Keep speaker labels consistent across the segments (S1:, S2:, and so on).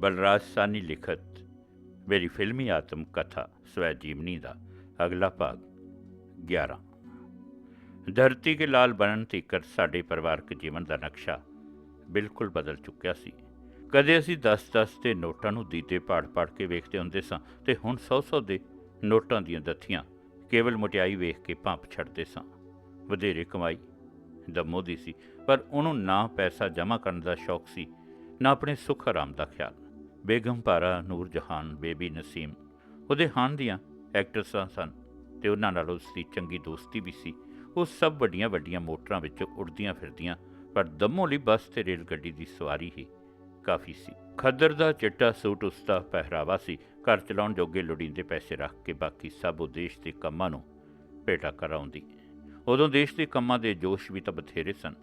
S1: ਬਲਰਾਜ ਸਾਨੀ ਲਿਖਤ, ਮੇਰੀ ਫਿਲਮੀ ਆਤਮ ਕਥਾ ਸਵੈ ਜੀਵਨੀ ਦਾ ਅਗਲਾ ਭਾਗ 11 ਧਰਤੀ ਕੇ ਲਾਲ ਬਣਨ ਤੀਕਰ ਸਾਡੇ ਪਰਿਵਾਰਕ ਜੀਵਨ ਦਾ ਨਕਸ਼ਾ ਬਿਲਕੁਲ ਬਦਲ ਚੁੱਕਿਆ ਸੀ। ਕਦੇ ਅਸੀਂ 10-10 ਦੇ ਨੋਟਾਂ ਨੂੰ ਦੀਦੇ ਪਾੜ-ਪਾੜ ਕੇ ਵੇਖਦੇ ਹੁੰਦੇ ਸਾਂ ਤੇ ਹੁਣ 100-100 ਦੇ ਨੋਟਾਂ ਦੀਆਂ ਦੱਥੀਆਂ ਕੇਵਲ ਮੋਟਿਆਈ ਵੇਖ ਕੇ ਭਾਂਪ ਛੱਡਦੇ ਸਾਂ। ਵਧੇਰੇ ਕਮਾਈ ਦਮੋ ਦੀ ਸੀ, ਪਰ ਉਹਨੂੰ ਨਾ ਪੈਸਾ ਜਮ੍ਹਾਂ ਕਰਨ ਦਾ ਸ਼ੌਕ ਸੀ, ਨਾ ਆਪਣੇ ਸੁੱਖ ਆਰਾਮ ਦਾ ਖਿਆਲ। ਬੇਗਮ ਪਾਰਾ ਨੂਰ ਜਹਾਨ, ਬੇਬੀ ਨਸੀਮ। ਉਹਦੇ ਹਾਨ ਦੀਆਂ ਐਕਟਰਸਾਂ ਸਨ ਤੇ ਉਹਨਾਂ ਨਾਲ ਉਸ ਦੀ ਚੰਗੀ ਦੋਸਤੀ ਵੀ ਸੀ। ਉਹ ਸਭ ਵੱਡੀਆਂ ਵੱਡੀਆਂ ਮੋਟਰਾਂ ਵਿੱਚ ਉੜਦੀਆਂ ਫਿਰਦੀਆਂ, ਪਰ ਦਮੋ ਲਈ ਬੱਸ ਤੇ ਰੇਲ ਗੱਡੀ ਦੀ ਸਵਾਰੀ ਹੀ ਕਾਫੀ ਸੀ। ਖੱਦਰ ਦਾ ਚਿੱਟਾ ਸੂਟ ਉਸ ਦਾ ਪਹਿਰਾਵਾ ਸੀ। ਘਰ ਚਲਾਉਣ ਜੋਗੇ ਲੋੜੀਂਦੇ ਪੈਸੇ ਰੱਖ ਕੇ ਬਾਕੀ ਸਭ ਉਹ ਦੇਸ਼ ਦੇ ਕੰਮਾਂ ਨੂੰ ਭੇਟਾ ਕਰਾਉਂਦੀ। ਉਦੋਂ ਦੇਸ਼ ਦੇ ਕੰਮਾਂ ਦੇ ਜੋਸ਼ ਵੀ ਤਾਂ ਬਥੇਰੇ ਸਨ।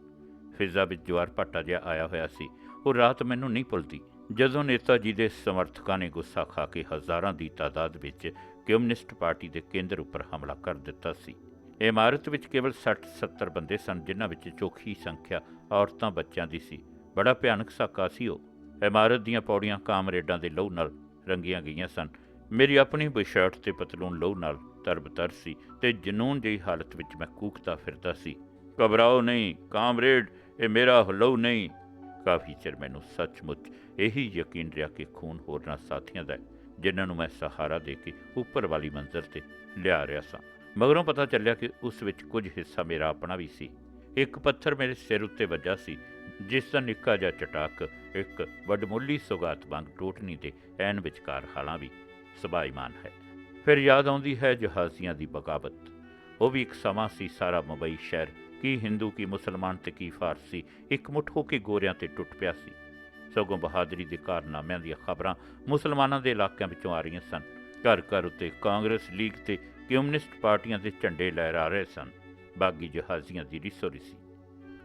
S1: ਫਿਜ਼ਾ ਵਿੱਚ ਜਵਾਰ ਭਾਟਾ ਜਿਹਾ ਆਇਆ ਹੋਇਆ ਸੀ। ਉਹ ਰਾਤ ਮੈਨੂੰ ਨਹੀਂ ਭੁੱਲਦੀ। ਜਦੋਂ ਨੇਤਾ ਜੀ ਦੇ ਸਮਰਥਕਾਂ ਨੇ ਗੁੱਸਾ ਖਾ ਕੇ ਹਜ਼ਾਰਾਂ ਦੀ ਤਾਦਾਦ ਵਿੱਚ ਕਮਿਊਨਿਸਟ ਪਾਰਟੀ ਦੇ ਕੇਂਦਰ ਉੱਪਰ ਹਮਲਾ ਕਰ ਦਿੱਤਾ ਸੀ। ਇਮਾਰਤ ਵਿੱਚ ਕੇਵਲ 60-70 ਬੰਦੇ ਸਨ, ਜਿਨ੍ਹਾਂ ਵਿੱਚ ਚੋਖੀ ਸੰਖਿਆ ਔਰਤਾਂ ਬੱਚਿਆਂ ਦੀ ਸੀ। ਬੜਾ ਭਿਆਨਕ ਸਾਕਾ ਸੀ ਉਹ। ਇਮਾਰਤ ਦੀਆਂ ਪੌੜੀਆਂ ਕਾਮਰੇਡਾਂ ਦੇ ਲਹੂ ਨਾਲ ਰੰਗੀਆਂ ਗਈਆਂ ਸਨ। ਮੇਰੀ ਆਪਣੀ ਬਸ਼ਰਟ ਤੇ ਪਤਲੂਨ ਲਹੂ ਨਾਲ ਤਰਬਤਰ ਸੀ ਤੇ ਜਨੂਨ ਜਿਹੀ ਹਾਲਤ ਵਿੱਚ ਮੈਂ ਕੂਕਦਾ ਫਿਰਦਾ ਸੀ। ਘਬਰਾਓ ਨਹੀਂ, ਕਾਮਰੇਡ, ਇਹ ਮੇਰਾ ਲਹੂ ਨਹੀਂ। ਕਾਫੀ ਚਿਰ ਮੈਨੂੰ ਸੱਚਮੁੱਚ ਇਹੀ ਯਕੀਨ ਰਿਹਾ ਕਿ ਖੂਨ ਹੋਰਨਾਂ ਸਾਥੀਆਂ ਦਾ ਹੈ, ਜਿਨ੍ਹਾਂ ਨੂੰ ਮੈਂ ਸਹਾਰਾ ਦੇ ਕੇ ਉੱਪਰ ਵਾਲੀ ਮੰਜ਼ਰ ਤੇ ਲਿਆ ਰਿਹਾ ਸਾਂ। ਮਗਰੋਂ ਪਤਾ ਚੱਲਿਆ ਕਿ ਉਸ ਵਿੱਚ ਕੁਝ ਹਿੱਸਾ ਮੇਰਾ ਆਪਣਾ ਵੀ ਸੀ। ਇੱਕ ਪੱਥਰ ਮੇਰੇ ਸਿਰ ਉੱਤੇ ਵੱਜਾ ਸੀ ਜਿਸ ਦਾ ਨਿੱਕਾ ਜਿਹਾ ਚਟਾਕ ਇੱਕ ਵੱਡਮੁੱਲੀ ਸੁਗਾਤ ਵਾਂਗ ਟੋਟਨੀ ਦੇ ਐਨ ਵਿਚਕਾਰ ਹਾਲਾਂ ਵੀ ਸਬਾਈਮਾਨ ਹੈ। ਫਿਰ ਯਾਦ ਆਉਂਦੀ ਹੈ ਜਹਾਜ਼ੀਆਂ ਦੀ ਬਗਾਵਤ। ਉਹ ਵੀ ਇੱਕ ਸਮਾਂ ਸੀ ਸਾਰਾ ਮੁੰਬਈ ਸ਼ਹਿਰ ਕੀ ਹਿੰਦੂ ਕੀ ਮੁਸਲਮਾਨ ਤੇ ਕੀ ਫਾਰਸੀ ਇੱਕ ਮੁੱਠ ਹੋ ਕੇ ਗੋਰਿਆਂ ਤੇ ਟੁੱਟ ਪਿਆ ਸੀ। ਸਗੋਂ ਬਹਾਦਰੀ ਦੇ ਕਾਰਨਾਮਿਆਂ ਦੀਆਂ ਖਬਰਾਂ ਮੁਸਲਮਾਨਾਂ ਦੇ ਇਲਾਕਿਆਂ ਵਿੱਚੋਂ ਆ ਰਹੀਆਂ ਸਨ। ਘਰ ਘਰ ਉੱਤੇ ਕਾਂਗਰਸ ਲੀਗ ਤੇ ਕਮਿਊਨਿਸਟ ਪਾਰਟੀਆਂ ਦੇ ਝੰਡੇ ਲਹਿਰਾ ਰਹੇ ਸਨ। ਬਾਗੀ ਜਹਾਜ਼ੀਆਂ ਦੀ ਰਿਸੋਰੀ ਸੀ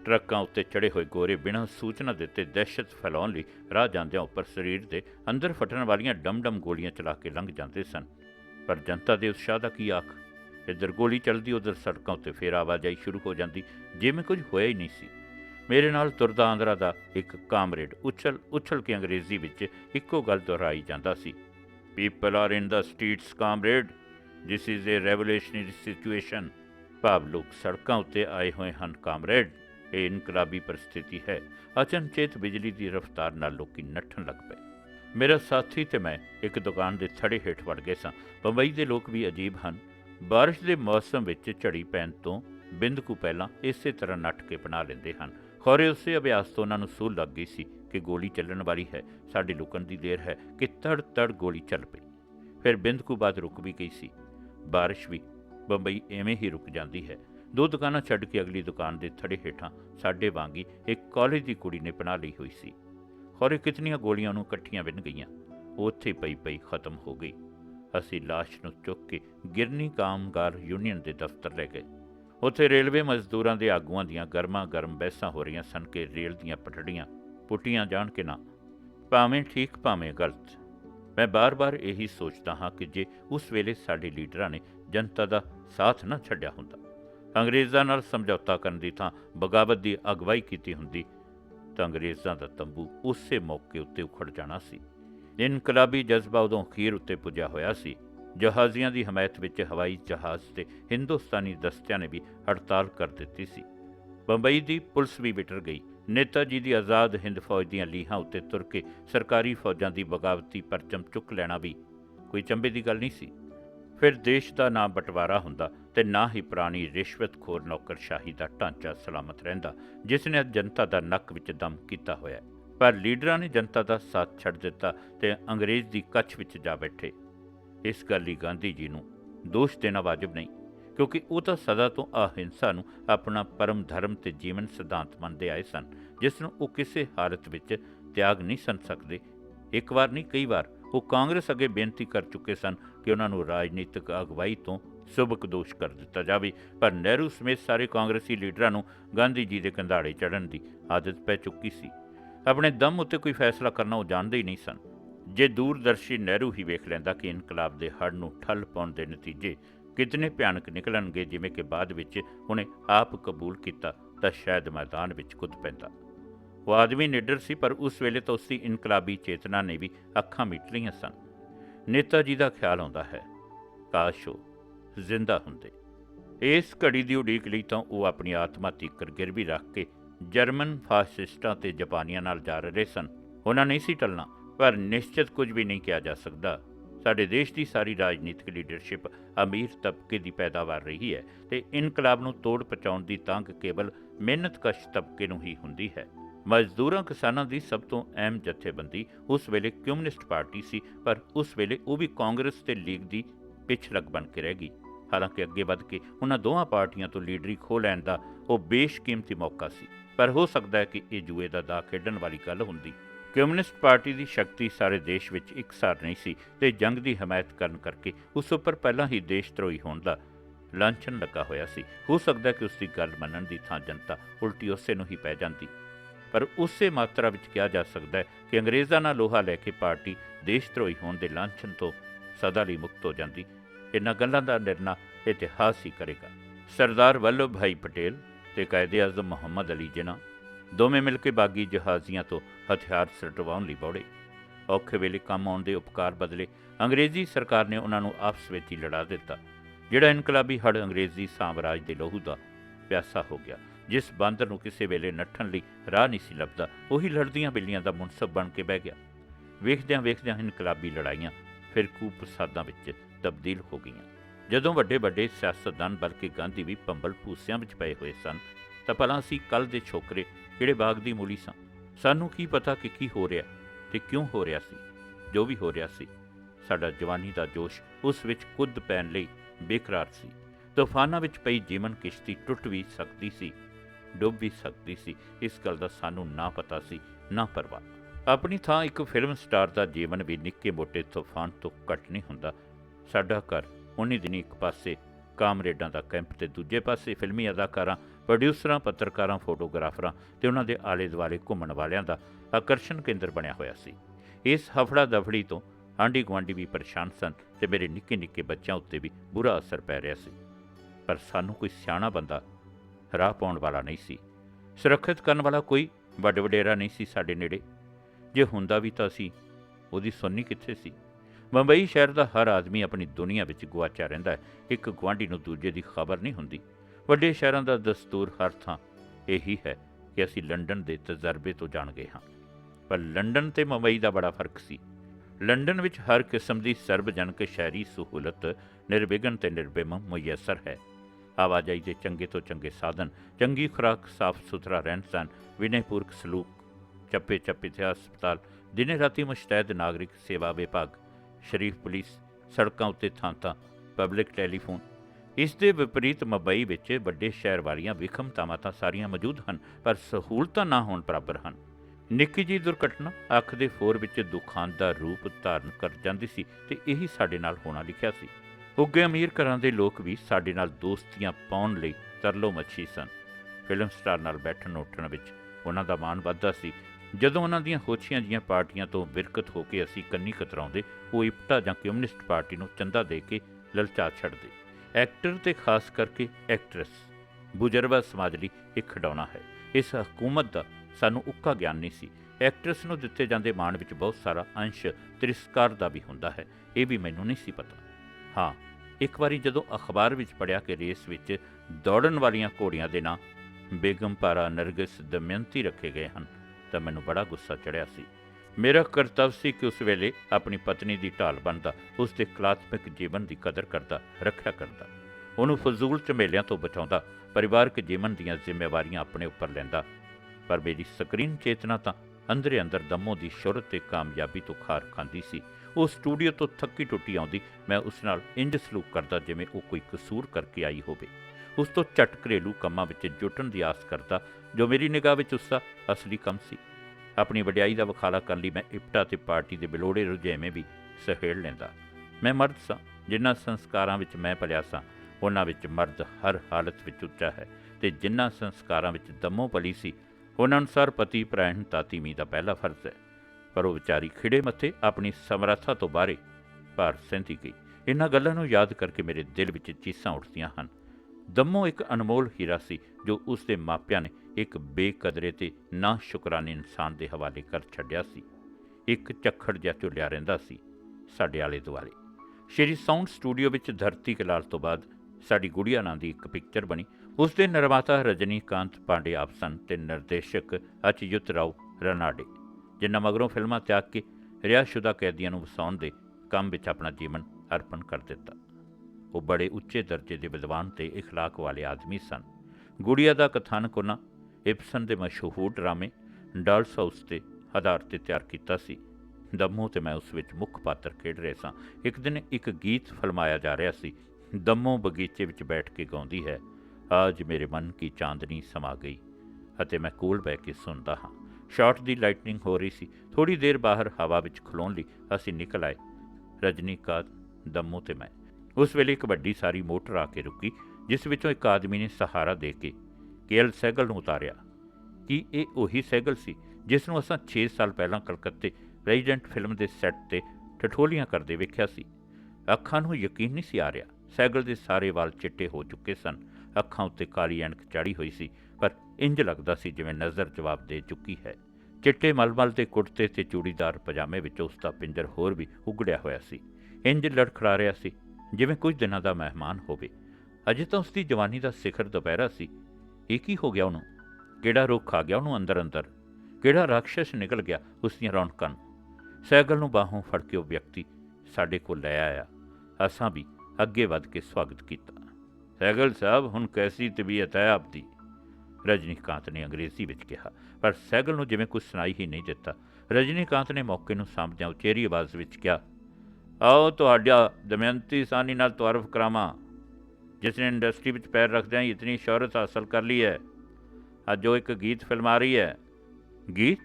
S1: ਟਰੱਕਾਂ ਉੱਤੇ ਚੜੇ ਹੋਏ ਗੋਰੇ ਬਿਨਾਂ ਸੂਚਨਾ ਦਿੱਤੇ ਦਹਿਸ਼ਤ ਫੈਲਾਉਣ ਲਈ ਰਾਹ ਜਾਂਦਿਆਂ ਉੱਪਰ ਸਰੀਰ ਦੇ ਅੰਦਰ ਫਟਣ ਵਾਲੀਆਂ ਡਮਡਮ ਗੋਲੀਆਂ ਚਲਾ ਕੇ ਲੰਘ ਜਾਂਦੇ ਸਨ। ਪਰ ਜਨਤਾ ਦੇ ਉਤਸ਼ਾਹ ਦਾ ਕੀ ਆਖ? ਇੱਧਰ ਗੋਲੀ ਚੱਲਦੀ, ਉਧਰ ਸੜਕਾਂ ਉੱਤੇ ਫੇਰ ਆਵਾਜਾਈ ਸ਼ੁਰੂ ਹੋ ਜਾਂਦੀ। ਜਿਵੇਂ ਕੁਝ ਹੋਇਆ ਹੀ ਨਹੀਂ ਸੀ। ਮੇਰੇ ਨਾਲ ਤੁਰਦਾ ਆਂਦਰਾ ਦਾ ਇੱਕ ਕਾਮਰੇਡ ਉਛਲ ਉਛਲ ਕੇ ਅੰਗਰੇਜ਼ੀ ਵਿੱਚ ਇੱਕੋ ਗੱਲ ਦੁਹਰਾਈ ਜਾਂਦਾ ਸੀ। People are in the streets comrade this is a revolutionary situation ਭਾਵ ਲੋਕ ਸੜਕਾਂ ਉੱਤੇ ਆਏ ਹੋਏ ਹਨ ਕਾਮਰੇਡ ਇਹ ਇਨਕਲਾਬੀ ਪਰਿਸਥਿਤੀ ਹੈ। ਅਚਨਚੇਤ ਬਿਜਲੀ ਦੀ ਰਫ਼ਤਾਰ ਨਾਲ ਲੋਕੀ ਨੱਠਣ ਲੱਗ ਪਏ। ਮੇਰਾ ਸਾਥੀ ਤੇ ਮੈਂ ਇੱਕ ਦੁਕਾਨ ਦੇ ਥੜੇ ਹੇਠ ਵੜ ਗਏ ਸਾਂ। ਬੰਬਈ ਦੇ ਲੋਕ ਵੀ ਅਜੀਬ ਹਨ। ਬਾਰਿਸ਼ ਦੇ ਮੌਸਮ ਵਿੱਚ ਝੜੀ ਪੈਣ ਤੋਂ ਬਿੰਦ ਕੁ ਪਹਿਲਾਂ ਇਸੇ ਤਰ੍ਹਾਂ ਨੱਠ ਕੇ ਬਣਾ ਲੈਂਦੇ ਹਨ। ਖੌਰੇ ਉਸੇ ਅਭਿਆਸ ਤੋਂ ਉਹਨਾਂ ਨੂੰ ਸੂਲ ਲੱਗ ਗਈ ਸੀ ਕਿ ਗੋਲੀ ਚੱਲਣ ਵਾਲੀ ਹੈ, ਸਾਡੀ ਲੁਕਣ ਦੀ ਦੇਰ ਹੈ ਕਿ ਤੜ ਤੜ ਗੋਲੀ ਚੱਲ ਪਈ। ਫਿਰ ਬਿੰਦ ਕੁ ਬਾਅਦ ਰੁਕ ਵੀ ਗਈ ਸੀ। ਬਾਰਿਸ਼ ਵੀ ਬੰਬਈ ਐਵੇਂ ਹੀ ਰੁਕ ਜਾਂਦੀ ਹੈ। ਦੋ ਦੁਕਾਨਾਂ ਛੱਡ ਕੇ ਅਗਲੀ ਦੁਕਾਨ ਦੇ ਥੜੇ ਹੇਠਾਂ ਸਾਡੇ ਵਾਂਗੀ ਇੱਕ ਕਾਲਜ ਦੀ ਕੁੜੀ ਨੇ ਬਣਾ ਲਈ ਹੋਈ ਸੀ। ਖੌਰੇ ਕਿਤਨੀਆਂ ਗੋਲੀਆਂ ਨੂੰ ਇਕੱਠੀਆਂ ਵਿੰਨ ਗਈਆਂ। ਉਹ ਉੱਥੇ ਪਈ ਪਈ ਖਤਮ ਹੋ ਗਈ। ਅਸੀਂ ਲਾਸ਼ ਨੂੰ ਚੁੱਕ ਕੇ ਗਿਰਨੀ ਕਾਮਗਾਰ ਯੂਨੀਅਨ ਦੇ ਦਫ਼ਤਰ ਲੈ ਗਏ। ਉੱਥੇ ਰੇਲਵੇ ਮਜ਼ਦੂਰਾਂ ਦੇ ਆਗੂਆਂ ਦੀਆਂ ਗਰਮਾ ਗਰਮ ਬਹਿਸਾਂ ਹੋ ਰਹੀਆਂ ਸਨ ਕਿ ਰੇਲ ਦੀਆਂ ਪਟੜੀਆਂ ਪੁੱਟੀਆਂ ਜਾਣ ਕਿ ਨਾ। ਭਾਵੇਂ ਠੀਕ, ਭਾਵੇਂ ਗਲਤ। ਮੈਂ ਬਾਰ-ਬਾਰ ਇਹੀ ਸੋਚਦਾ ਹਾਂ ਕਿ ਜੇ ਉਸ ਵੇਲੇ ਸਾਡੇ ਲੀਡਰਾਂ ਨੇ ਜਨਤਾ ਦਾ ਸਾਥ ਨਾ ਛੱਡਿਆ ਹੁੰਦਾ, ਅੰਗਰੇਜ਼ਾਂ ਨਾਲ ਸਮਝੌਤਾ ਕਰਨ ਦੀ ਥਾਂ ਬਗਾਵਤ ਦੀ ਅਗਵਾਈ ਕੀਤੀ ਹੁੰਦੀ, ਤਾਂ ਅੰਗਰੇਜ਼ਾਂ ਦਾ ਤੰਬੂ ਉਸੇ ਮੌਕੇ ਉੱਤੇ ਉਖੜ ਜਾਣਾ ਸੀ। ਇਨਕਲਾਬੀ ਜਜ਼ਬਾ ਉਦੋਂ ਅਖੀਰ ਉੱਤੇ ਪੁੱਜਿਆ ਹੋਇਆ ਸੀ। ਜਹਾਜ਼ੀਆਂ ਦੀ ਹਮਾਇਤ ਵਿੱਚ ਹਵਾਈ ਜਹਾਜ਼ ਤੇ ਹਿੰਦੁਸਤਾਨੀ ਦਸਤਿਆਂ ਨੇ ਵੀ ਹੜਤਾਲ ਕਰ ਦਿੱਤੀ ਸੀ। ਬੰਬਈ ਦੀ ਪੁਲਿਸ ਵੀ ਵਿਟਰ ਗਈ। ਨੇਤਾ ਜੀ ਦੀ ਆਜ਼ਾਦ ਹਿੰਦ ਫੌਜ ਦੀਆਂ ਲੀਹਾਂ ਉੱਤੇ ਤੁਰ ਕੇ ਸਰਕਾਰੀ ਫੌਜਾਂ ਦੀ ਬਗਾਵਤੀ ਪਰਚਮ ਚੁੱਕ ਲੈਣਾ ਵੀ ਕੋਈ ਚੰਬੇ ਦੀ ਗੱਲ ਨਹੀਂ ਸੀ। ਫਿਰ ਦੇਸ਼ ਦਾ ਨਾਂ ਬਟਵਾਰਾ ਹੁੰਦਾ ਤੇ ਨਾ ਹੀ ਪੁਰਾਣੀ ਰਿਸ਼ਵਤਖੋਰ ਨੌਕਰਸ਼ਾਹੀ ਦਾ ਢਾਂਚਾ ਸਲਾਮਤ ਰਹਿੰਦਾ, ਜਿਸ ਨੇ ਜਨਤਾ ਦਾ ਨੱਕ ਵਿੱਚ ਦਮ ਕੀਤਾ ਹੋਇਆ ਹੈ। ਪਰ ਲੀਡਰਾਂ ਨੇ ਜਨਤਾ ਦਾ ਸਾਥ ਛੱਡ ਦਿੱਤਾ ਤੇ ਅੰਗਰੇਜ਼ ਦੀ ਕੱਛ ਵਿੱਚ ਜਾ ਬੈਠੇ। ਇਸ ਗੱਲ ਲਈ ਗਾਂਧੀ ਜੀ ਨੂੰ ਦੋਸ਼ ਦੇਣਾ ਵਾਜਬ ਨਹੀਂ, ਕਿਉਂਕਿ ਉਹ ਤਾਂ ਸਦਾ ਤੋਂ ਅਹਿੰਸਾ ਨੂੰ ਆਪਣਾ ਪਰਮ ਧਰਮ ਤੇ ਜੀਵਨ ਸਿਧਾਂਤ ਮੰਨਦੇ ਆਏ ਸਨ, ਜਿਸ ਨੂੰ ਉਹ ਕਿਸੇ ਹਾਲਤ ਵਿੱਚ ਤਿਆਗ ਨਹੀਂ ਸਨ ਸਕਦੇ। ਇੱਕ ਵਾਰ ਨਹੀਂ, ਕਈ ਵਾਰ ਉਹ ਕਾਂਗਰਸ ਅੱਗੇ ਬੇਨਤੀ ਕਰ ਚੁੱਕੇ ਸਨ ਕਿ ਉਹਨਾਂ ਨੂੰ ਰਾਜਨੀਤਿਕ ਅਗਵਾਈ ਤੋਂ ਸੁਬਕ ਦੋਸ਼ ਕਰ ਦਿੱਤਾ ਜਾਵੇ, ਪਰ ਨਹਿਰੂ ਸਮੇਤ ਸਾਰੇ ਕਾਂਗਰਸੀ ਲੀਡਰਾਂ ਨੂੰ ਗਾਂਧੀ ਜੀ ਦੇ ਕੰਧਾੜੇ ਚੜ੍ਹਨ ਦੀ ਆਦਤ ਪੈ ਚੁੱਕੀ ਸੀ। ਆਪਣੇ ਦਮ ਉੱਤੇ ਕੋਈ ਫੈਸਲਾ ਕਰਨਾ ਉਹ ਜਾਣਦੇ ਹੀ ਨਹੀਂ ਸਨ। ਜੇ ਦੂਰਦਰਸ਼ੀ ਨਹਿਰੂ ਹੀ ਵੇਖ ਲੈਂਦਾ ਕਿ ਇਨਕਲਾਬ ਦੇ ਹੜ ਨੂੰ ਠੱਲ ਪਾਉਣ ਦੇ ਨਤੀਜੇ ਕਿਤਨੇ ਭਿਆਨਕ ਨਿਕਲਣਗੇ, ਜਿਵੇਂ ਕਿ ਬਾਅਦ ਵਿੱਚ ਉਹਨੇ ਆਪ ਕਬੂਲ ਕੀਤਾ, ਤਾਂ ਸ਼ਾਇਦ ਮੈਦਾਨ ਵਿੱਚ ਕੁੱਦ ਪੈਂਦਾ। ਉਹ ਆਦਮੀ ਨਿਡਰ ਸੀ, ਪਰ ਉਸ ਵੇਲੇ ਤਾਂ ਉਸ ਦੀ ਇਨਕਲਾਬੀ ਚੇਤਨਾ ਨੇ ਵੀ ਅੱਖਾਂ ਮੀਟ ਲਈਆਂ ਸਨ। ਨੇਤਾ ਜੀ ਦਾ ਖਿਆਲ ਆਉਂਦਾ ਹੈ, ਕਾਸ਼ ਉਹ ਜ਼ਿੰਦਾ ਹੁੰਦੇ। ਇਸ ਘੜੀ ਦੀ ਉਡੀਕ ਲਈ ਤਾਂ ਉਹ ਆਪਣੀ ਆਤਮਾ ਤੀਕਰ ਗਿਰਵੀ ਰੱਖ ਕੇ ਜਰਮਨ ਫਾਸਿਸਟਾਂ ਤੇ ਜਾਪਾਨੀਆਂ ਨਾਲ ਜਾ ਰਹੇ ਸਨ। ਉਹਨਾਂ ਨਹੀਂ ਸੀ ਟਲਣਾ, ਪਰ ਨਿਸ਼ਚਿਤ ਕੁਝ ਵੀ ਨਹੀਂ ਕਿਹਾ ਜਾ ਸਕਦਾ। ਸਾਡੇ ਦੇਸ਼ ਦੀ ਸਾਰੀ ਰਾਜਨੀਤਿਕ ਲੀਡਰਸ਼ਿਪ ਅਮੀਰ ਤਬਕੇ ਦੀ ਪੈਦਾਵਾਰ ਰਹੀ ਹੈ ਤੇ ਇਨਕਲਾਬ ਨੂੰ ਤੋੜ ਪਹੁੰਚਾਉਣ ਦੀ ਤਾਂਗ ਕੇਵਲ ਮਿਹਨਤਕਸ਼ ਤਬਕੇ ਨੂੰ ਹੀ ਹੁੰਦੀ ਹੈ। ਮਜ਼ਦੂਰਾਂ ਕਿਸਾਨਾਂ ਦੀ ਸਭ ਤੋਂ ਅਹਿਮ ਜਥੇਬੰਦੀ ਉਸ ਵੇਲੇ ਕਮਿਊਨਿਸਟ ਪਾਰਟੀ ਸੀ, ਪਰ ਉਸ ਵੇਲੇ ਉਹ ਵੀ ਕਾਂਗਰਸ ਤੇ ਲੀਗ ਦੀ ਪਿਛਲਕ ਬਣ ਕੇ ਰਹਿ ਗਈ। ਹਾਲਾਂਕਿ ਅੱਗੇ ਵੱਧ ਕੇ ਉਹਨਾਂ ਦੋਹਾਂ ਪਾਰਟੀਆਂ ਤੋਂ ਲੀਡਰੀ ਖੋ ਲੈਣ ਦਾ ਉਹ ਬੇਸ਼ਕੀਮਤੀ ਮੌਕਾ ਸੀ। ਪਰ ਹੋ ਸਕਦਾ ਹੈ ਕਿ ਇਹ ਜੂਏ ਦਾ ਦਾ ਖੇਡਣ ਵਾਲੀ ਗੱਲ ਹੁੰਦੀ। ਕਮਿਊਨਿਸਟ ਪਾਰਟੀ ਦੀ ਸ਼ਕਤੀ ਸਾਰੇ ਦੇਸ਼ ਵਿੱਚ ਇਕਸਾਰ ਨਹੀਂ ਸੀ ਤੇ ਜੰਗ ਦੀ ਹਮਾਇਤ ਕਰਨ ਕਰਕੇ ਉਸ ਉੱਪਰ ਪਹਿਲਾਂ ਹੀ ਦੇਸ਼ ਦੇਸ਼ਧਰੋਹੀ ਹੋਣ ਦਾ ਲਾਂਛਨ ਲੱਗਾ ਹੋਇਆ ਸੀ। ਹੋ ਸਕਦਾ ਕਿ ਉਸ ਦੀ ਗੱਲ ਮੰਨਣ ਦੀ ਥਾਂ ਜਨਤਾ ਉਲਟੀ ਉਸੇ ਨੂੰ ਹੀ ਪੈ ਜਾਂਦੀ। ਪਰ ਉਸੇ ਮਾਤਰਾ ਵਿੱਚ ਕਿਹਾ ਜਾ ਸਕਦਾ ਹੈ ਕਿ ਅੰਗਰੇਜ਼ਾਂ ਨਾਲ ਲੋਹਾ ਲੈ ਕੇ ਪਾਰਟੀ ਦੇਸ਼ ਦੇਸ਼ਧਰੋਹੀ ਹੋਣ ਦੇ ਲਾਂਛਨ ਤੋਂ ਸਦਾ ਲਈ ਮੁਕਤ ਹੋ ਜਾਂਦੀ। ਇਹਨਾਂ ਗੱਲਾਂ ਦਾ ਨਿਰਣਾ ਇਤਿਹਾਸ ਹੀ ਕਰੇਗਾ। ਸਰਦਾਰ ਵੱਲਭ ਭਾਈ ਪਟੇਲ ਤੇ ਕਾਇਦੇ ਆਜ਼ਮ ਮੁਹੰਮਦ ਅਲੀ ਜਿਨਾ ਦੋਵੇਂ ਮਿਲ ਕੇ ਬਾਗੀ ਜਹਾਜ਼ੀਆਂ ਤੋਂ ਹਥਿਆਰ ਸਰਟਵਾਉਣ ਲਈ ਬੌੜੇ। ਔਖੇ ਵੇਲੇ ਕੰਮ ਆਉਣ ਦੇ ਉਪਕਾਰ ਬਦਲੇ ਅੰਗਰੇਜ਼ੀ ਸਰਕਾਰ ਨੇ ਉਹਨਾਂ ਨੂੰ ਆਪਸ ਵਿੱਚ ਹੀ ਲੜਾ ਦਿੱਤਾ, ਜਿਹੜਾ ਇਨਕਲਾਬੀ ਹੜ ਅੰਗਰੇਜ਼ੀ ਸਾਮਰਾਜ ਦੇ ਲਹੂ ਦਾ ਪਿਆਸਾ ਹੋ ਗਿਆ, ਜਿਸ ਬਾਂਦਰ ਨੂੰ ਕਿਸੇ ਵੇਲੇ ਨੱਠਣ ਲਈ ਰਾਹ ਨਹੀਂ ਸੀ ਲੱਭਦਾ, ਉਹੀ ਲੜਦੀਆਂ ਬਿੱਲੀਆਂ ਦਾ ਮੁਨਸਬ ਬਣ ਕੇ ਬਹਿ ਗਿਆ। ਵੇਖਦਿਆਂ ਵੇਖਦਿਆਂ ਇਨਕਲਾਬੀ ਲੜਾਈਆਂ ਫਿਰ ਕੂਪ ਪ੍ਰਸਾਦਾਂ ਵਿੱਚ ਤਬਦੀਲ ਹੋ ਗਈਆਂ। ਜਦੋਂ ਵੱਡੇ ਵੱਡੇ ਸਿਆਸਤਦਾਨ ਬਲਕਿ ਗਾਂਧੀ ਵੀ ਪੰਬਲ ਭੂਸਿਆਂ ਵਿੱਚ ਪਏ ਹੋਏ ਸਨ, ਤਾਂ ਭਲਾ ਅਸੀਂ ਕੱਲ ਦੇ ਛੋਕਰੇ ਕਿਹੜੇ ਬਾਗ ਦੀ ਮੂਲੀ ਸਾਂ? ਸਾਨੂੰ ਕੀ ਪਤਾ ਕਿ ਕੀ ਹੋ ਰਿਹਾ ਤੇ ਕਿਉਂ ਹੋ ਰਿਹਾ ਸੀ? ਜੋ ਵੀ ਹੋ ਰਿਹਾ ਸੀ, ਸਾਡਾ ਜਵਾਨੀ ਦਾ ਜੋਸ਼ ਉਸ ਵਿੱਚ ਕੁੱਦ ਪੈਣ ਲਈ ਬੇਕਰਾਰ ਸੀ। ਤੂਫਾਨਾਂ ਵਿੱਚ ਪਈ ਜੀਵਨ ਕਿਸ਼ਤੀ ਟੁੱਟ ਵੀ ਸਕਦੀ ਸੀ, ਡੁੱਬ ਵੀ ਸਕਦੀ ਸੀ। ਇਸ ਗੱਲ ਦਾ ਸਾਨੂੰ ਨਾ ਪਤਾ ਸੀ, ਨਾ ਪਰਵਾਹ। ਆਪਣੀ ਥਾਂ ਇੱਕ ਫਿਲਮ ਸਟਾਰ ਦਾ ਜੀਵਨ ਵੀ ਨਿੱਕੇ ਮੋਟੇ ਤੂਫਾਨ ਤੋਂ ਘੱਟ ਨਹੀਂ ਹੁੰਦਾ। ਸਾਡਾ ਘਰ ਉਨੀ ਦਿਨੀ ਇੱਕ ਪਾਸੇ ਕਾਮਰੇਡਾਂ ਦਾ ਕੈਂਪ ਤੇ ਦੂਜੇ ਪਾਸੇ ਫਿਲਮੀ ਅਦਾਕਾਰਾਂ, ਪ੍ਰੋਡਿਊਸਰਾਂ, ਪੱਤਰਕਾਰਾਂ, ਫੋਟੋਗ੍ਰਾਫਰਾਂ ਤੇ ਉਹਨਾਂ ਦੇ ਆਲੇ ਦੁਆਲੇ ਘੁੰਮਣ ਵਾਲਿਆਂ ਦਾ ਆਕਰਸ਼ਣ ਕੇਂਦਰ ਬਣਿਆ ਹੋਇਆ ਸੀ। ਇਸ ਹਫੜਾ ਦਫੜੀ ਤੋਂ ਆਂਢੀ ਗੁਆਂਢੀ ਵੀ ਪਰੇਸ਼ਾਨ ਸਨ ਤੇ ਮੇਰੇ ਨਿੱਕੇ ਨਿੱਕੇ ਬੱਚਿਆਂ ਉੱਤੇ ਵੀ ਬੁਰਾ ਅਸਰ ਪੈ ਰਿਹਾ ਸੀ। ਪਰ ਸਾਨੂੰ ਕੋਈ ਸਿਆਣਾ ਬੰਦਾ ਰਾਹ ਪਾਉਣ ਵਾਲਾ ਨਹੀਂ ਸੀ। ਸੁਰੱਖਿਅਤ ਕਰਨ ਵਾਲਾ ਕੋਈ ਵੱਡ ਵਡੇਰਾ ਨਹੀਂ ਸੀ ਸਾਡੇ ਨੇੜੇ। ਜੇ ਹੁੰਦਾ ਵੀ ਤਾਂ ਅਸੀਂ ਉਹਦੀ ਸੁਣਨੀ ਕਿੱਥੇ ਸੀ? ਮੁੰਬਈ ਸ਼ਹਿਰ ਦਾ ਹਰ ਆਦਮੀ ਆਪਣੀ ਦੁਨੀਆ ਵਿੱਚ ਗੁਆਚਿਆ ਰਹਿੰਦਾ ਹੈ। ਇੱਕ ਗੁਆਂਢੀ ਨੂੰ ਦੂਜੇ ਦੀ ਖਬਰ ਨਹੀਂ ਹੁੰਦੀ। ਵੱਡੇ ਸ਼ਹਿਰਾਂ ਦਾ ਦਸਤੂਰ ਹਰ ਥਾਂ ਇਹੀ ਹੈ ਕਿ ਅਸੀਂ ਲੰਡਨ ਦੇ ਤਜਰਬੇ ਤੋਂ ਜਾਣ ਗਏ ਹਾਂ। ਪਰ ਲੰਡਨ ਤੇ ਮੁੰਬਈ ਦਾ ਬੜਾ ਫ਼ਰਕ ਸੀ। ਲੰਡਨ ਵਿੱਚ ਹਰ ਕਿਸਮ ਦੀ ਸਰਬਜਨਕ ਸ਼ਹਿਰੀ ਸਹੂਲਤ ਨਿਰਵਿਘਨ ਤੇ ਨਿਰਬੇਮ ਮੁਯੱਸਰ ਹੈ। ਆਵਾਜਾਈ ਦੇ ਚੰਗੇ ਤੋਂ ਚੰਗੇ ਸਾਧਨ, ਚੰਗੀ ਖੁਰਾਕ ਸਾਫ਼ ਸੁਥਰਾ ਰਹਿਣ ਸਹਿਣ, ਵਿਨੈਪੂਰਕ ਸਲੂਕ ਚੱਪੇ ਚੱਪੇ ਤੇ ਹਸਪਤਾਲ, ਦਿਨੇ ਰਾਤੀ ਮੁਸ਼ਤੈਦ ਨਾਗਰਿਕ ਸੇਵਾ ਵਿਭਾਗ ਸ਼ਰੀਫ ਪੁਲਿਸ ਸੜਕਾਂ ਉੱਤੇ ਥਾਂ ਥਾਂ ਪਬਲਿਕ ਟੈਲੀਫੋਨ। ਇਸ ਦੇ ਵਿਪਰੀਤ ਮੁੰਬਈ ਵਿੱਚ ਵੱਡੇ ਸ਼ਹਿਰ ਵਾਲੀਆਂ ਵਿਖਮਤਾਵਾਂ ਤਾਂ ਸਾਰੀਆਂ ਮੌਜੂਦ ਹਨ, ਪਰ ਸਹੂਲਤਾਂ ਨਾ ਹੋਣ ਬਰਾਬਰ ਹਨ। ਨਿੱਕੀ ਜੀ ਦੁਰਘਟਨਾ ਅੱਖ ਦੇ ਫੋਰ ਵਿੱਚ ਦੁਖਾਂ ਦਾ ਰੂਪ ਧਾਰਨ ਕਰ ਜਾਂਦੀ ਸੀ ਤੇ ਇਹੀ ਸਾਡੇ ਨਾਲ ਹੋਣਾ ਲਿਖਿਆ ਸੀ। ਉੱਗੇ ਅਮੀਰ ਘਰਾਂ ਦੇ ਲੋਕ ਵੀ ਸਾਡੇ ਨਾਲ ਦੋਸਤੀਆਂ ਪਾਉਣ ਲਈ ਤਰਲੋ ਮੱਛੀ ਸਨ। ਫਿਲਮ ਸਟਾਰ ਨਾਲ ਬੈਠਣ ਉੱਠਣ ਵਿੱਚ ਉਹਨਾਂ ਦਾ ਮਾਣ ਵੱਧਦਾ ਸੀ ਜਦੋਂ ਉਹਨਾਂ ਦੀਆਂ ਹੋਛੀਆਂ ਜੀਆਂ ਪਾਰਟੀਆਂ ਤੋਂ ਬਿਰਕਤ ਹੋ ਕੇ ਅਸੀਂ ਕੰਨੀ ਕਤਰਾਉਂਦੇ, ਉਹ ਇਪਟਾ ਜਾਂ ਕਮਿਊਨਿਸਟ ਪਾਰਟੀ ਨੂੰ ਚੰਦਾ ਦੇ ਕੇ ਲਲਚਾ ਛੱਡਦੇ। ਐਕਟਰ ਤੇ ਖਾਸ ਕਰਕੇ ਐਕਟਰੈਸ, ਬੁਜਰਵਾ ਸਮਾਜ ਲਈ ਇੱਕ ਖਿਡੌਣਾ ਹੈ। ਇਸ ਹਕੂਮਤ ਦਾ ਸਾਨੂੰ ਉੱਕਾ ਗਿਆਨ ਨਹੀਂ ਸੀ। ਐਕਟਰੈਸ ਨੂੰ ਦਿੱਤੇ ਜਾਂਦੇ ਮਾਣ ਵਿੱਚ ਬਹੁਤ ਸਾਰਾ ਅੰਸ਼ ਤਿਰਸਕਾਰ ਦਾ ਵੀ ਹੁੰਦਾ ਹੈ। ਇਹ ਵੀ ਮੈਨੂੰ ਨਹੀਂ ਸੀ ਪਤਾ। ਹਾਂ, ਇੱਕ ਵਾਰੀ ਜਦੋਂ ਅਖਬਾਰ ਵਿੱਚ ਪੜਿਆ ਕਿ ਰੇਸ ਵਿੱਚ ਦੌੜਨ ਵਾਲੀਆਂ ਘੋੜੀਆਂ ਦੇ ਨਾਂ ਬੇਗਮ ਪਾਰਾ ਨਰਗਿਸ ਦਮਯੰਤੀ ਰੱਖੇ ਗਏ ਹਨ ਤਾਂ ਮੈਨੂੰ ਬੜਾ ਗੁੱਸਾ ਚੜਿਆ ਸੀ। ਮੇਰਾ ਕਰਤੱਵ ਸੀ ਕਿ ਉਸ ਵੇਲੇ ਆਪਣੀ ਪਤਨੀ ਦੀ ਢਾਲ ਬਣਦਾ ਉਸ ਦੇ ਕਲਾਤਮਿਕ ਜੀਵਨ ਦੀ ਕਦਰ ਕਰਦਾ, ਰੱਖਿਆ ਕਰਦਾ। ਉਹਨੂੰ ਫਜ਼ੂਲ ਝਮੇਲਿਆਂ ਤੋਂ ਬਚਾਉਂਦਾ, ਪਰਿਵਾਰਕ ਜੀਵਨ ਦੀਆਂ ਜ਼ਿੰਮੇਵਾਰੀਆਂ ਆਪਣੇ ਉੱਪਰ ਲੈਂਦਾ। ਪਰ ਮੇਰੀ ਸਕਰੀਨ ਚੇਤਨਾ ਤਾਂ ਅੰਦਰੇ ਅੰਦਰ ਦਮੋਂ ਦੀ ਸ਼ੁਹਰਤ ਤੇ ਕਾਮਯਾਬੀ ਤੋਂ ਖਾਰ ਖਾਂਦੀ ਸੀ। ਉਹ ਸਟੂਡੀਓ ਤੋਂ ਥੱਕੀ ਟੁੱਟੀ ਆਉਂਦੀ, ਮੈਂ ਉਸ ਨਾਲ ਇੰਜ ਸਲੂਕ ਕਰਦਾ ਜਿਵੇਂ ਉਹ ਕੋਈ ਕਸੂਰ ਕਰਕੇ ਆਈ ਹੋਵੇ। ਉਸ ਤੋਂ ਝਟ ਘਰੇਲੂ ਕੰਮਾਂ ਵਿੱਚ ਜੁਟਣ ਦੀ ਆਸ ਕਰਦਾ ਜੋ ਮੇਰੀ ਨਿਗਾਹ ਵਿੱਚ ਉਸ ਦਾ ਅਸਲੀ ਕੰਮ ਸੀ। ਆਪਣੀ ਵਡਿਆਈ ਦਾ ਵਿਖਾਲਾ ਕਰਨ ਲਈ ਮੈਂ ਇਪਟਾ ਤੇ ਪਾਰਟੀ ਦੇ ਬਿਲੋੜੇ ਰੁਝੇਵੇਂ ਵੀ ਸਹੇੜ ਲੈਂਦਾ। ਮੈਂ ਮਰਦ ਸਾਂ, ਜਿਨ੍ਹਾਂ ਸੰਸਕਾਰਾਂ ਵਿੱਚ ਮੈਂ ਪਲਿਆ ਸਾਂ, ਉਹਨਾਂ ਵਿੱਚ ਮਰਦ ਹਰ ਹਾਲਤ ਵਿੱਚ ਉੱਚਾ ਹੈ ਤੇ ਜਿਨ੍ਹਾਂ ਸੰਸਕਾਰਾਂ ਵਿੱਚ ਦਮੋ ਪਲੀ ਸੀ, ਉਹਨਾਂ ਅਨੁਸਾਰ ਪਤੀ ਪ੍ਰਾਇਣਤਾ ਤੀਵੀਂ ਦਾ ਪਹਿਲਾ ਫਰਜ਼ ਹੈ। ਪਰ ਉਹ ਵਿਚਾਰੀ ਖਿੜੇ ਮੱਥੇ ਆਪਣੀ ਸਮਰੱਥਾ ਤੋਂ ਬਾਹਰੇ ਭਾਰ ਸਹਿੰਦੀ ਗਈ। ਇਹਨਾਂ ਗੱਲਾਂ ਨੂੰ ਯਾਦ ਕਰਕੇ ਮੇਰੇ ਦਿਲ ਵਿੱਚ ਚੀਸਾਂ ਉੱਠਦੀਆਂ ਹਨ। ਦਮੋਂ ਇੱਕ ਅਨਮੋਲ ਹੀਰਾ ਸੀ ਜੋ ਉਸ ਦੇ ਮਾਪਿਆਂ ਨੇ ਇੱਕ ਬੇਕਦਰੇ ਤੇ ਨਾ ਸ਼ੁਕਰਾਨੇ ਇਨਸਾਨ ਦੇ ਹਵਾਲੇ ਕਰ ਛੱਡਿਆ ਸੀ ਇੱਕ ਝੱਖੜ ਜਿਹਾ ਝੁੱਲਿਆ ਰਹਿੰਦਾ ਸੀ ਸਾਡੇ ਆਲੇ ਦੁਆਲੇ ਸ਼੍ਰੀ ਸਾਊਂਡ ਸਟੂਡੀਓ ਵਿੱਚ ਧਰਤੀ ਕਲਾਲ ਤੋਂ ਬਾਅਦ ਸਾਡੀ ਗੁੜੀਆ ਨਾਂ ਦੀ ਇੱਕ ਪਿਕਚਰ ਬਣੀ ਉਸ ਦੇ ਨਿਰਮਾਤਾ ਰਜਨੀਕਾਂਤ ਪਾਂਡੇ ਆਪ ਸਨ ਤੇ ਨਿਰਦੇਸ਼ਕ ਅਚਯੁਤ ਰਾਓ ਰਨਾਡੇ ਜਿਨ੍ਹਾਂ ਮਗਰੋਂ ਫਿਲਮਾਂ ਤਿਆਗ ਕੇ ਰਿਹਾਸ਼ੁਦਾ ਕੈਦੀਆਂ ਨੂੰ ਵਸਾਉਣ ਦੇ ਕੰਮ ਵਿੱਚ ਆਪਣਾ ਜੀਵਨ ਅਰਪਣ ਕਰ ਦਿੱਤਾ ਉਹ ਬੜੇ ਉੱਚੇ ਦਰਜੇ ਦੇ ਵਿਦਵਾਨ ਤੇ اخلاق ਵਾਲੇ ਆਦਮੀ ਸਨ ਗੁੜੀਆ ਦਾ ਕਥਾਨਕ ਉਹਨਾਂ ਇਬਸਨ ਦੇ ਮਸ਼ਹੂਰ ਡਰਾਮੇ ਡਾਲਸ ਹਾਊਸ ਤੇ ਆਧਾਰ ਤੇ ਤਿਆਰ ਕੀਤਾ ਸੀ। ਦਮੋ ਤੇ ਮੈਂ ਉਸ ਵਿੱਚ ਮੁੱਖ ਪਾਤਰ ਖੇਡ ਰਿਹਾ ਸਾਂ। ਇੱਕ ਦਿਨ ਇੱਕ ਗੀਤ ਫਲਮਾਇਆ ਜਾ ਰਿਹਾ ਸੀ। ਦਮੋ ਬਗੀਚੇ ਵਿੱਚ ਬੈਠ ਕੇ ਗਾਉਂਦੀ ਹੈ। ਅੱਜ ਮੇਰੇ ਮਨ ਕੀ ਚਾਂਦਨੀ ਸਮਾ ਗਈ ਅਤੇ ਮੈਂ ਕੋਲ ਬਹਿ ਕੇ ਸੁਣਦਾ ਹਾਂ ਸ਼ਾਟ ਦੀ ਲਾਈਟਨਿੰਗ ਹੋ ਰਹੀ ਸੀ। ਥੋੜੀ ਦੇਰ ਬਾਹਰ ਹਵਾ ਵਿੱਚ ਖਲੋਣ ਲਈ ਅਸੀਂ ਨਿਕਲ ਆਏ। ਰਜਨੀਕਾਂਤ, ਦਮੋ ਤੇ ਮੈਂ ਉਸ ਵੇਲੇ ਇੱਕ ਵੱਡੀ ਸਾਰੀ ਮੋਟਰ ਆ ਕੇ ਰੁਕੀ, ਜਿਸ ਵਿੱਚੋਂ ਇੱਕ ਆਦਮੀ ਨੇ ਸਹਾਰਾ ਦੇ ਕੇ ਕੇਐਲ ਸਹਿਗਲ ਨੂੰ ਉਤਾਰਿਆ। ਕਿ ਇਹ ਉਹੀ ਸਹਿਗਲ ਸੀ ਜਿਸ ਨੂੰ ਅਸਾਂ 6 ਸਾਲ ਪਹਿਲਾਂ ਕਲਕੱਤੇ ਰੈਜ਼ੀਡੈਂਟ ਫਿਲਮ ਦੇ ਸੈੱਟ ਤੇ ਠਠੋਲੀਆਂ ਕਰਦੇ ਵੇਖਿਆ ਸੀ? ਅੱਖਾਂ ਨੂੰ ਯਕੀਨ ਨਹੀਂ ਸੀ ਆ ਰਿਹਾ। ਸਹਿਗਲ ਦੇ ਸਾਰੇ ਵਾਲ ਚਿੱਟੇ ਹੋ ਚੁੱਕੇ ਸਨ। ਅੱਖਾਂ ਉੱਤੇ ਕਾਲੀ ਐਨਕ ਚੜੀ ਹੋਈ ਸੀ, ਪਰ ਇੰਜ ਲੱਗਦਾ ਸੀ ਜਿਵੇਂ ਨਜ਼ਰ ਜਵਾਬ ਦੇ ਚੁੱਕੀ ਹੈ। ਚਿੱਟੇ ਮਲਮਲ ਦੇ ਕੁੜਤੇ ਤੇ ਚੂੜੀਦਾਰ ਪਜਾਮੇ ਵਿੱਚ ਉਸ ਦਾ ਪਿੰਜਰ ਹੋਰ ਵੀ ਉਗੜਿਆ ਹੋਇਆ ਸੀ। ਇੰਜ ਲੜਖੜਾ ਰਿਹਾ ਸੀ, ਜਿਵੇਂ ਕੁਝ ਦਿਨਾਂ ਦਾ ਮਹਿਮਾਨ ਹੋਵੇ। ਅਜੇ ਤਾਂ ਉਸ ਦੀ ਜਵਾਨੀ ਦਾ ਸਿਖਰ ਦੁਪਹਿਰਾ ਸੀ। ਇਹ ਕੀ ਹੋ ਗਿਆ ਉਹਨੂੰ। ਕਿਹੜਾ ਰੋਗ ਖਾ ਗਿਆ ਉਹਨੂੰ ਅੰਦਰ ਅੰਦਰ? ਕਿਹੜਾ ਰਾਖਸ਼ ਨਿਕਲ ਗਿਆ ਉਸ ਦੀਆਂ ਰੌਣਕਾਂ ਨੂੰ? ਸੈਗਲ ਨੂੰ ਬਾਹੋਂ ਫੜ ਕੇ ਉਹ ਵਿਅਕਤੀ ਸਾਡੇ ਕੋਲ ਲੈ ਆਇਆ। ਅਸਾਂ ਵੀ ਅੱਗੇ ਵੱਧ ਕੇ ਸਵਾਗਤ ਕੀਤਾ। ਸੈਗਲ ਸਾਹਿਬ, ਹੁਣ ਕੈਸੀ ਤਬੀਅਤ ਹੈ ਆਪਦੀ? ਰਜਨੀਕਾਂਤ ਨੇ ਅੰਗਰੇਜ਼ੀ ਵਿੱਚ ਕਿਹਾ, ਪਰ ਸੈਗਲ ਨੂੰ ਜਿਵੇਂ ਕੁਝ ਸੁਣਾਈ ਹੀ ਨਹੀਂ ਦਿੱਤਾ। ਰਜਨੀਕਾਂਤ ਨੇ ਮੌਕੇ ਨੂੰ ਸਮਝਿਆ ਉਚੇਰੀ ਆਵਾਜ਼ ਵਿੱਚ ਕਿਹਾ, ਆਓ ਤੁਹਾਡਾ ਦਮਯੰਤੀ ਸਾਨੀ ਨਾਲ ਤੁਆਰਫ ਕਰਾਵਾਂ। ਜਿਸ ਨੇ ਇੰਡਸਟਰੀ ਵਿੱਚ ਪੈਰ ਰੱਖਦਿਆਂ ਹੀ ਇਤਨੀ ਸ਼ੋਹਰਤ ਹਾਸਲ ਕਰ ਲਈ ਹੈ, ਅੱਜ ਉਹ ਇੱਕ ਗੀਤ ਫਿਲਮ ਆ ਰਹੀ ਹੈ। ਗੀਤ?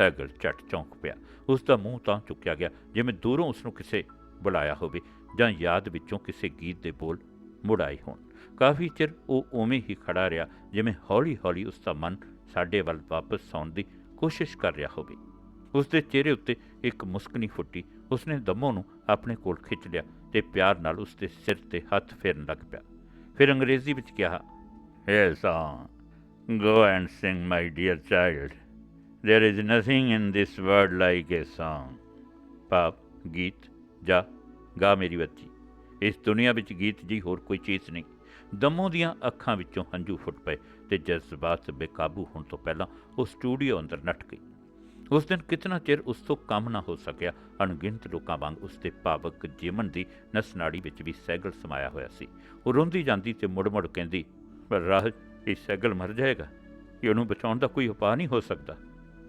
S1: ਹੈਗਲ ਝਟ ਚੌਂਕ ਪਿਆ। ਉਸ ਦਾ ਮੂੰਹ ਤਾਂ ਚੁੱਕਿਆ ਗਿਆ, ਜਿਵੇਂ ਦੂਰੋਂ ਉਸ ਨੂੰ ਕਿਸੇ ਬੁਲਾਇਆ ਹੋਵੇ ਜਾਂ ਯਾਦ ਵਿੱਚੋਂ ਕਿਸੇ ਗੀਤ ਦੇ ਬੋਲ ਮੁੜ ਆਏ ਹੋਣ। ਕਾਫੀ ਚਿਰ ਉਹ ਉਵੇਂ ਹੀ ਖੜਾ ਰਿਹਾ, ਜਿਵੇਂ ਹੌਲੀ-ਹੌਲੀ ਉਸ ਦਾ ਮਨ ਸਾਡੇ ਵੱਲ ਵਾਪਸ ਆਉਣ ਦੀ ਕੋਸ਼ਿਸ਼ ਕਰ ਰਿਹਾ ਹੋਵੇ। ਉਸ ਦੇ ਚਿਹਰੇ ਉੱਤੇ ਇੱਕ ਮੁਸਕਨੀ ਫੁੱਟੀ ਉਸਨੇ ਦਮੋ ਨੂੰ ਆਪਣੇ ਕੋਲ ਖਿੱਚ ਲਿਆ ਤੇ ਪਿਆਰ ਨਾਲ ਉਸ ਦੇ ਸਿਰ ਤੇ ਹੱਥ ਫੇਰਨ ਲੱਗ ਪਿਆ। ਫਿਰ ਅੰਗਰੇਜ਼ੀ ਵਿੱਚ ਕਿਹਾ "Hey song, go and sing my dear child There is nothing in this world like a song." ਭਾਵ ਗੀਤ ਜਾ ਗਾ ਮੇਰੀ ਬੱਚੀ ਇਸ ਦੁਨੀਆ ਵਿੱਚ ਗੀਤ ਜੀ ਹੋਰ ਕੋਈ ਚੀਜ਼ ਨਹੀਂ। ਦਮੋ ਦੀਆਂ ਅੱਖਾਂ ਵਿੱਚੋਂ ਹੰਝੂ ਫੁੱਟ ਪਏ ਤੇ ਜਜ਼ਬਾਤ ਬੇਕਾਬੂ ਹੋਣ ਤੋਂ ਪਹਿਲਾਂ ਉਹ ਸਟੂਡੀਓ ਅੰਦਰ ਨੱਠ ਗਈ। ਉਸ ਦਿਨ ਕਿਤਨਾ ਚਿਰ ਉਸ ਤੋਂ ਕੰਮ ਨਾ ਹੋ ਸਕਿਆ, ਅਣਗਿਣਤ ਲੋਕਾਂ ਵਾਂਗ ਉਸ ਦੇ ਭਾਵਕ ਜੀਵਨ ਦੀ ਨਸਨਾੜੀ ਵਿੱਚ ਵੀ ਸੈਗਲ ਸਮਾਇਆ ਹੋਇਆ ਸੀ। ਉਹ ਰੋਂਦੀ ਜਾਂਦੀ ਤੇ ਮੁੜ-ਮੁੜ ਕਹਿੰਦੀ ਪਰ ਰਾਹ, ਇਹ ਸੈਗਲ ਮਰ ਜਾਏਗਾ। ਕਿ ਉਹਨੂੰ ਬਚਾਉਣ ਦਾ ਕੋਈ ਉਪਾਅ ਨਹੀਂ ਹੋ ਸਕਦਾ।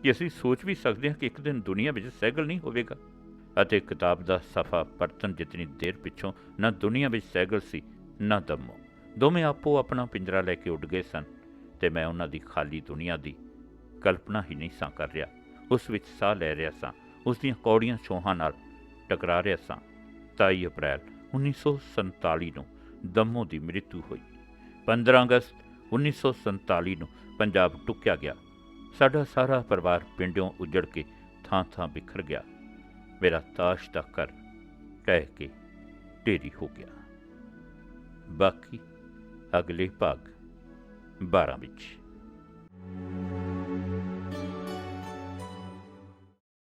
S1: ਕਿ ਅਸੀਂ ਸੋਚ ਵੀ ਸਕਦੇ ਹਾਂ ਕਿ ਇੱਕ ਦਿਨ ਦੁਨੀਆ ਵਿੱਚ ਸੈਗਲ ਨਹੀਂ ਹੋਵੇਗਾ। ਅਤੇ ਕਿਤਾਬ ਦਾ ਸਫਾ ਪਰਤਨ ਜਿਤਨੀ ਦੇਰ ਪਿੱਛੋਂ ਨਾ ਦੁਨੀਆ ਵਿੱਚ ਸੈਗਲ ਸੀ, ਨਾ ਦਮੋ। ਦੋਵੇਂ ਆਪੋ ਆਪਣਾ ਪਿੰਜਰਾ ਲੈ ਕੇ ਉੱਡ ਗਏ ਸਨ ਤੇ ਮੈਂ ਉਹਨਾਂ ਦੀ ਖਾਲੀ ਦੁਨੀਆ ਦੀ ਕਲਪਨਾ ਹੀ ਨਹੀਂ ਸਾਂ ਕਰ ਰਿਹਾ। ਉਸ ਵਿੱਚ ਸਾਹ ਲੈ ਰਿਹਾ ਸਾਂ। ਉਸ ਦੀਆਂ ਕੌੜੀਆਂ ਛੋਹਾਂ ਨਾਲ ਟਕਰਾ ਰਿਹਾ ਸਾਂ। 27 ਅਪ੍ਰੈਲ 1947 ਨੂੰ ਦਮੋ ਦੀ ਮ੍ਰਿਤੂ ਹੋਈ। 15 ਅਗਸਤ 1947 ਨੂੰ ਪੰਜਾਬ ਟੁੱਕਿਆ ਗਿਆ। ਸਾਡਾ ਸਾਰਾ ਪਰਿਵਾਰ ਪਿੰਡੋਂ ਉਜੜ ਕੇ ਥਾਂ-ਥਾਂ ਬਿਖਰ ਗਿਆ। ਮੇਰਾ ਤਾਸ਼ ਦਾ ਘਰ ਟਹਿ ਕੇ ਢੇਰੀ ਹੋ ਗਿਆ। ਬਾਕੀ ਅਗਲੇ ਭਾਗ 12 ਵਿੱਚ।